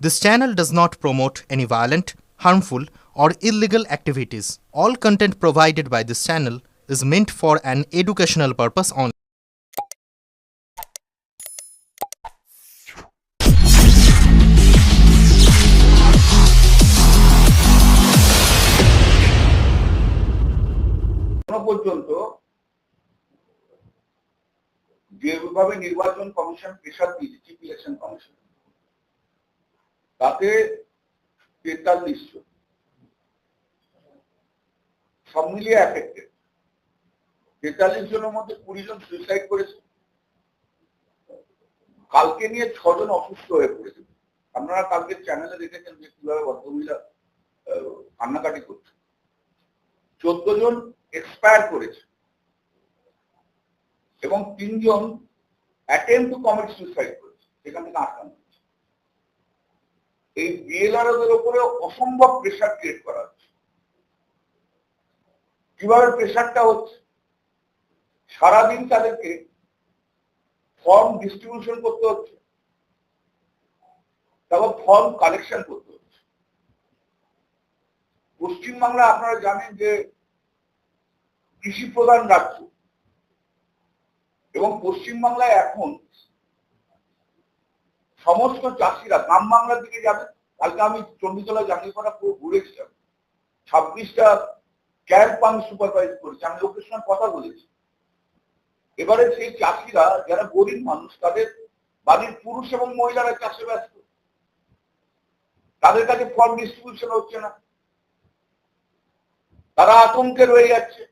This channel does not promote any violent, harmful, or illegal activities. All content provided by this channel is meant for an educational purpose only. পর্যন্ত যেভাবে নির্বাচন commission pressure দিয়েছে chief election commission তাতে তেতাল্লিশ জন। সব মিলিয়ে affected তেতাল্লিশ জনের মধ্যে কুড়ি জন সুইসাইড করেছে। কালকে নিয়ে ছজন অসুস্থ হয়ে পড়েছে। আপনারা কালকে চ্যানেলে দেখেছেন যে কীভাবে ভদ্রমহিলা আহ, কান্নাকাটি করছে। চোদ্দ জন এক্সপায়ার করেছে। এবং তিনজন অ্যাটেম্প টু কমিট সুইসাইড করেছে। সেখান থেকে আটকানো এই বিএলআরদের উপরে অসম্ভব প্রেশার ক্রিয়েট করা হচ্ছে। কীভাবে প্রেশারটা হচ্ছে? সারাদিন তাদেরকে ফর্ম ডিস্ট্রিবিউশন করতে হচ্ছে, তারপর ফর্ম কালেকশন করতে হচ্ছে। পশ্চিমবাংলা আপনারা জানেন যে কৃষি প্রধান রাজ্য এবং পশ্চিমবাংলায় এখন সমস্ত চাষিরা গ্রাম বাংলার দিকে যাবে, কালকে আমি চণ্ডীতলা জাঙ্গিপাড়া পুরো ঘুরেছিলাম ছাব্বিশটা ক্যাম্প আমি সুপারভাইজ করেছি, আমি লোকের সঙ্গে কথা বলেছি। এবারে সেই চাষিরা, যারা গরিব মানুষ, তাদের বাড়ির পুরুষ এবং মহিলারা চাষে ব্যস্ত। তাদের কাছে ফর্ম ডিস্ট্রিবিউশন হচ্ছে না। তারা আতঙ্কে রয়ে যাচ্ছে।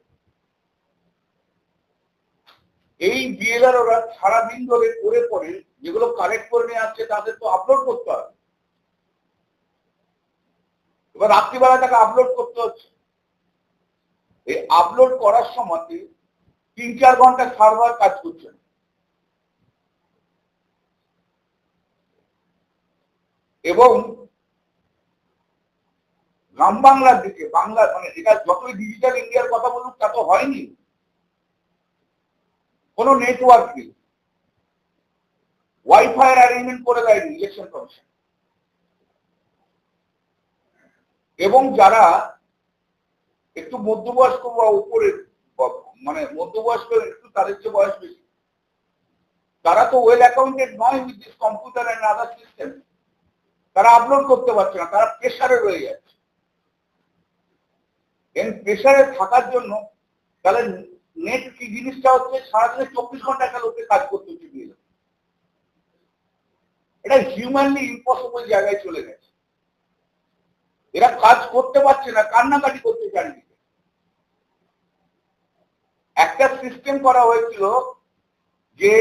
এই বিএলআর ওরা সারাদিন ধরে করে পরে যেগুলো কালেক্ট করে নিয়ে আসছে, তাদের তো আপলোড করতে হবে। এবার রাত্রিবেলা তাকে আপলোড করতে হচ্ছে। এই আপলোড করার সময় তিন চার ঘণ্টা সার্ভার কাজ করছে। এবং গ্রাম বাংলার দিকে, বাংলা মানে এটা যতই ডিজিটাল ইন্ডিয়ার কথা বলুক, তা তো হয়নি। কোনো নেটওয়ার্ক নেই। ওয়াইফাই অ্যারেঞ্জমেন্ট করে দেয়নি ইলেকশন কমিশন এবং যারা একটু মধ্যবয়স্ক বা উপরে মানে মধ্যবয়স্ক একটু তাদের চেয়ে বয়স বেশি, তারা তো ওয়েল অ্যাকাউন্টেড নয় with this computer and other system তারা আপলোড করতে পারছে না, তারা প্রেশারে রয়ে যাচ্ছে। এই প্রেশারে থাকার জন্য তাহলে নেট কি জিনিসটা হচ্ছে সারাদিনে চব্বিশ ঘণ্টা একটা লোককে কাজ করতে হচ্ছে এটা হিউম্যানলি ইম্পসিবল জায়গায় চলে গেছে। এরা কাজ করতে পারছে না, কান্নাকাটি করতে চারিদিকে। একটা সিস্টেম করা হয়েছিল যে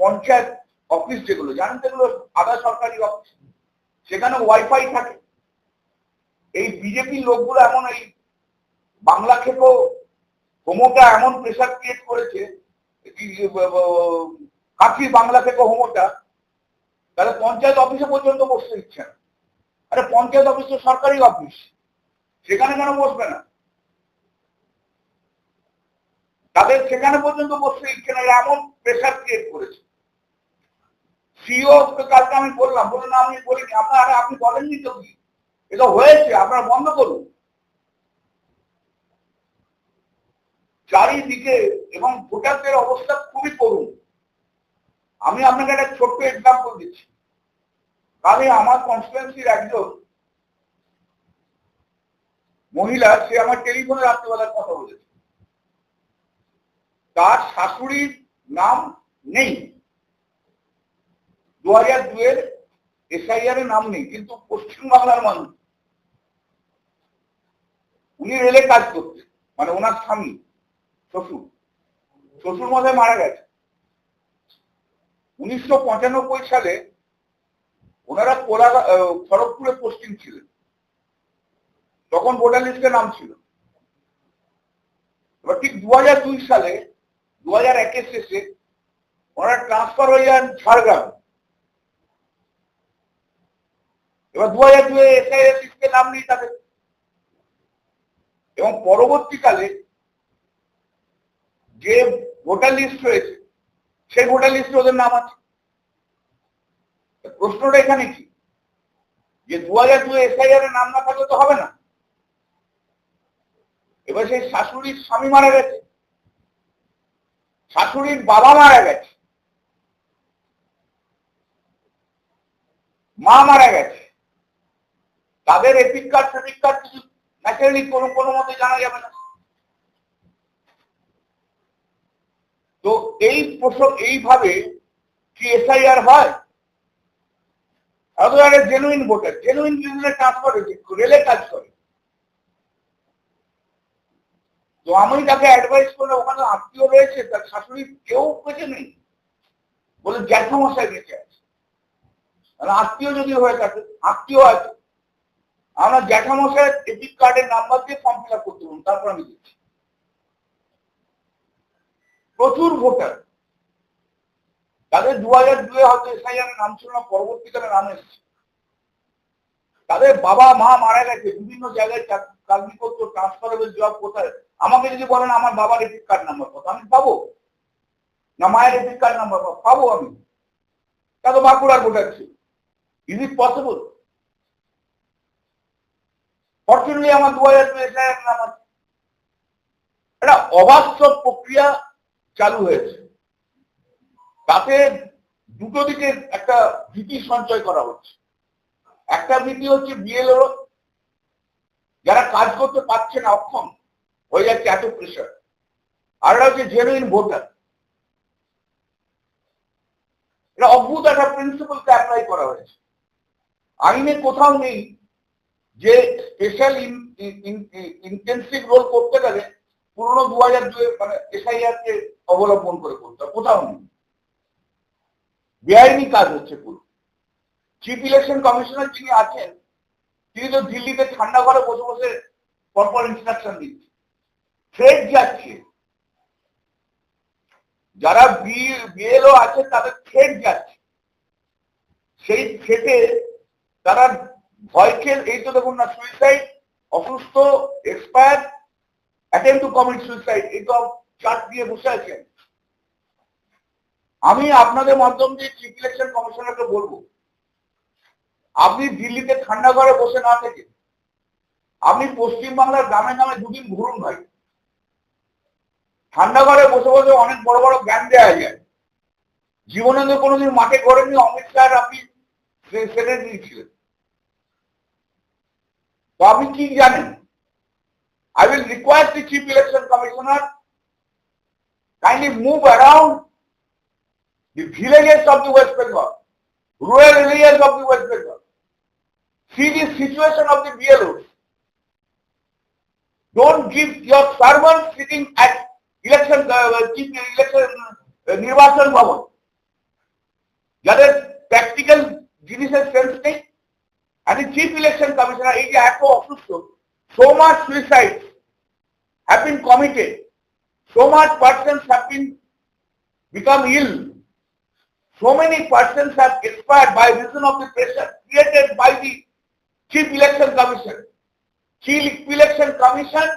পঞ্চায়েত অফিস যেগুলো, জানেন তো এগুলো আধা সরকারি অফিস সেখানে ওয়াইফাই থাকে। এই বিজেপির লোকগুলো এমন এই বাংলা খেপো হোমোটা এমন প্রেশার ক্রিয়েট করেছে কাকি বাংলা থেকে হোমোটা তাহলে পঞ্চায়েত অফিসে পর্যন্ত বসতে দিচ্ছে না। আরে পঞ্চায়েত অফিস তো সরকারি অফিস। সেখানে কেন বসবে না? তাদের সেখানে পর্যন্ত বসতে দিচ্ছে না এমন প্রেশার ক্রিয়েট করেছে। সিও কালকে আমি বললাম বলে না, আমি বলিনি। আপনারা আপনি বলেননি তো কি? এটা হয়েছে, আপনারা বন্ধ করুন। চারিদিকে এবং ভোটারদের অবস্থা খুবই করুন আমি আপনাকে একটা ছোট্ট এক্সাম্পল দিচ্ছি। কালে আমার কনস্টিটুয়েন্সির একজন মহিলা, সে আমার টেলিফোনে রাত্রেবেলার কথা বলেছে। তার শাশুড়ির নাম নেই। দু হাজার দুয়ের এসআইআর এর নাম নেই, কিন্তু পশ্চিমবাংলার মানুষ। উনি রেলে কাজ করতেন মানে ওনার স্বামী, শ্বশুর। শ্বশুর মধ্যে মারা গেছে। উনিশশো পঁচানব্বই সালে ওনারা কোলা খড়গপুরে পোস্টিং ছিলেন। তখন ভোটার লিস্টে নাম ছিল। এবার ঠিক দু হাজার দুই সালে দু হাজার একের শেষে ওনারা ট্রান্সফার হয়ে যান ঝাড়গ্রাম। এবার দু হাজার দুই এসআইএস লিস্টে নাম নেই তাদের। এবং পরবর্তীকালে যে ভোটার লিস্ট রয়েছে সেই ভোটার লিস্টে ওদের নাম আছে। প্রশ্নটা এখানে কি? যে দু হাজার দুই এসআইআর নাম না থাকলে তো হবে না। এবার সেই শাশুড়ির স্বামী মারা গেছে। শাশুড়ির বাবা মারা গেছে। মা মারা গেছে। তাদের এপিক কার্ড ফেপিক কার্ড কিছু ন্যাচারালি কোনো কোনো মতে জানা যাবে না তো এই প্রসঙ্গ, এইভাবে কি এসআইআর হয়? একেবারে জেনুইন ভোটার জেনুইন রিজনে ট্রান্সফার হয়েছে রেলে কাজ করে। তো আমি তাকে অ্যাডভাইস করলে ওখানে আত্মীয় রয়েছে, তার শাশুড়ি কেউ বেঁচে নেই। বলে জ্যাঠামশাই বেঁচে আছে। আত্মীয় যদি হয়ে থাকে, আত্মীয় আছে। আমরা জ্যাঠামশাই এপিক কার্ডের নাম্বার দিয়ে ফর্ম ফিল আপ করতে বলুন, তারপর আমি দিচ্ছি। প্রচুর ভোটার। তাদের দু হাজার দুয়ে হয়তো এসআইআর নাম ছিল না পরবর্তীকালে নাম এসেছে। তাদের বাবা, মা মারা গেছে, বিভিন্ন জায়গায় চাক- চাকরি করতো ট্রান্সফারেবল জব কোথায়? আমাকে যদি বলেন আমার বাবার এপিক কার্ড নাম্বার কত, আমি পাবো? না, মায়ের এপিক কার্ড নাম্বার পাবো? আমি। তা তো বাঁকুড়ার ভোটার ছিল। ইজ ইট পসিবল ফর্চুনেটলি আমার দু হাজার দুই এসআইআর নাম আছে। একটা অবাস্তব প্রক্রিয়া চালু হয়েছে। তাতে দুটো দিকে একটা ভীতি সঞ্চয় করা হচ্ছে। একটা ভীতি হচ্ছে বিএলও যারা কাজ করতে পারছে না, অক্ষম হয়ে যাচ্ছে এত প্রেশার আর হচ্ছে জেনুইন ভোটার এটা অদ্ভুত একটা প্রিন্সিপালকে অ্যাপ্লাই করা হয়েছে। আইনে কোথাও নেই যে স্পেশাল ইন্টেন্সিভ রোল করতে গেলে পুরনো দু হাজার দুই মানে এসআইআর কে অবলম্বন করে করতে কোথাও নেই। বেআইনি কাজ হচ্ছে পুরো। চিফ ইলেকশন কমিশনার যিনি আছেন, তিনি তো দিল্লিতে ঠান্ডা ঘরে বসে বসে পরপর ইনস্ট্রাকশন দিচ্ছে। থ্রেড যাচ্ছে। যারা বিএলও আছে, তাদের থ্রেড যাচ্ছে। সেই থ্রেটে তারা ভয়কে এই তো দেখুন না সুইসাইড অসুস্থ expire attempt to commit suicide তো চার্ট দিয়ে বসে আছেন। আমি আপনাদের মাধ্যম দিয়ে চিফ ইলেকশন কমিশনারকে বলব, আপনি দিল্লিতে ঠান্ডা ঘরে বসে না থেকে, আপনি পশ্চিমবাংলার গ্রামে গ্রামে দুদিন ঘুরুন ভাই। ঠান্ডা ঘরে বসে বসে অনেক বড় বড় জ্ঞান দেওয়া যায়। জীবনে তো কোনোদিন মাঠে করেননি অমিত শাহ আপনি সেক্রেটারি ছিলেন তো আপনি কি জানেন I will request the Chief Election Commissioner kindly move around the villages of the West Bengal, rural areas of the West Bengal. See the situation of the BLOs. Don't give your servants sitting at election, uh, chief election, uh, নির্বাচন ভবন যাদের practical জিনিসের sense নেই and the chief election commissioner এই যে এত অসুস্থ so much suicides have been committed. So much persons have been become ill. So many persons have expired by reason of the pressure created by the chief election commission. Chief election commission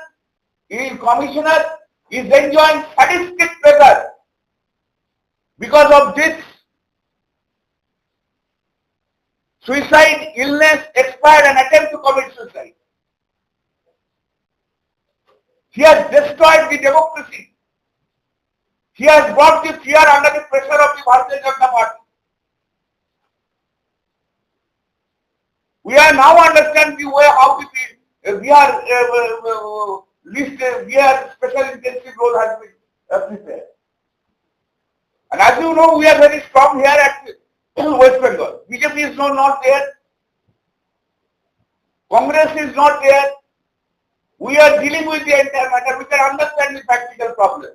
is commissioner is enjoying sadistic pressure because of this. Suicide, illness, expired and attempt to commit suicide. He has destroyed the democracy. He has brought the fear under the pressure of the Bharatiya Janata Party. We are now understand the way how the uh, we are uh, uh, uh, list uh, we are special intensive role has been uh, prepared. And as you know, we are very strong here at West Bengal. BJP is no, not there. Congress is not there. We are dealing with the entire matter. We can understand the practical problem.